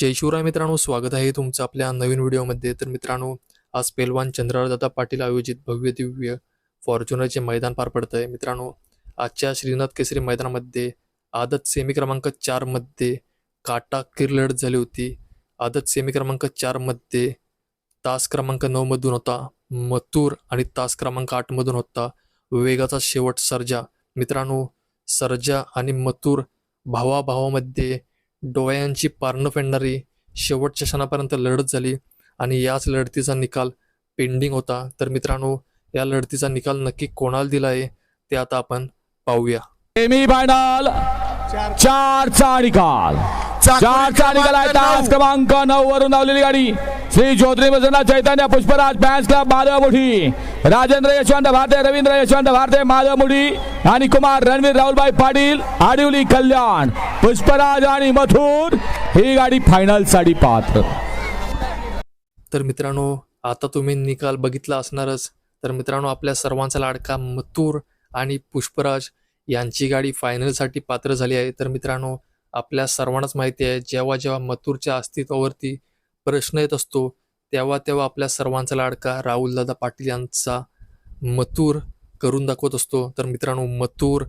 जय शिवराय मित्रांनो स्वागत आहे तुमचं आपल्या नवीन व्हिडिओमध्ये. तर मित्रांनो आज पेलवान चंद्रदादा पाटील आयोजित भव्य दिव्य फॉर्च्युनरचे मैदान पार पडत आहे मित्रांनो आजच्या श्रीनाथ केसरी मैदानामध्ये आदत सेमी क्रमांक चारमध्ये काटा किरलट झाली होती. आदत सेमी क्रमांक चारमध्ये तास क्रमांक नऊमधून होता मथुर आणि तास क्रमांक आठमधून होता वेगाचा शेवट सर्जा. मित्रांनो सर्जा आणि मथुर भावाभावामध्ये डोळ्यांची पारणं फेडणारी शेवटच्या क्षणापर्यंत लढत झाली आणि याच लढतीचा निकाल पेंडिंग होता. तर मित्रांनो या लढतीचा निकाल नक्की कोणाला दिला आहे ते आता आपण पाहूया. Semi final! चारचा निकाल. चारचा निकाल आहे तास क्रमांक नऊ वरून धावलेली गाडी. श्री ज्योतिरी प्रसन्न चैतन्य पुष्पराज फॅन्स क्लब माधवमुठी राजेंद्र यशवंत भारते रवींद्र यशवंत भारते माधवमुठी आणि कुमार रणवीर राहुलभाई पाटील आडिवली कल्याण पुष्पराज आणि मथुर ही गाडी फायनलसाठी पात्र तर मित्रांनो आता तुम्ही निकाल बघितला असणारच. तर मित्रांनो आपल्या सर्वांचा लाडका मथुर आणि पुष्पराज यांची गाडी फायनलसाठी पात्र झाली आहे. तर मित्रांनो आपल्या सर्वांनाच माहिती आहे जेव्हा जेव्हा मथुरच्या अस्तित्वावरती प्रश्न येत असतो. तेव्हा तेव्हा आपल्या सर्वांचा लाडका राहुलदादा पाटील यांचा मथुर करून दाखवत असतो. तर मित्रांनो मथुर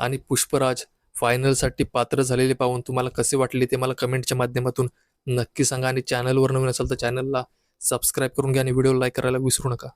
आणि पुष्पराज फायनलसाठी पात्र झालेले पाहून तुम्हाला कसे वाटले ते मला कमेंटच्या माध्यमातून नक्की सांगा. आणि चॅनलवर नवीन असेल तर चॅनलला सबस्क्राईब करून घ्या आणि व्हिडिओ लाईक करायला विसरू नका.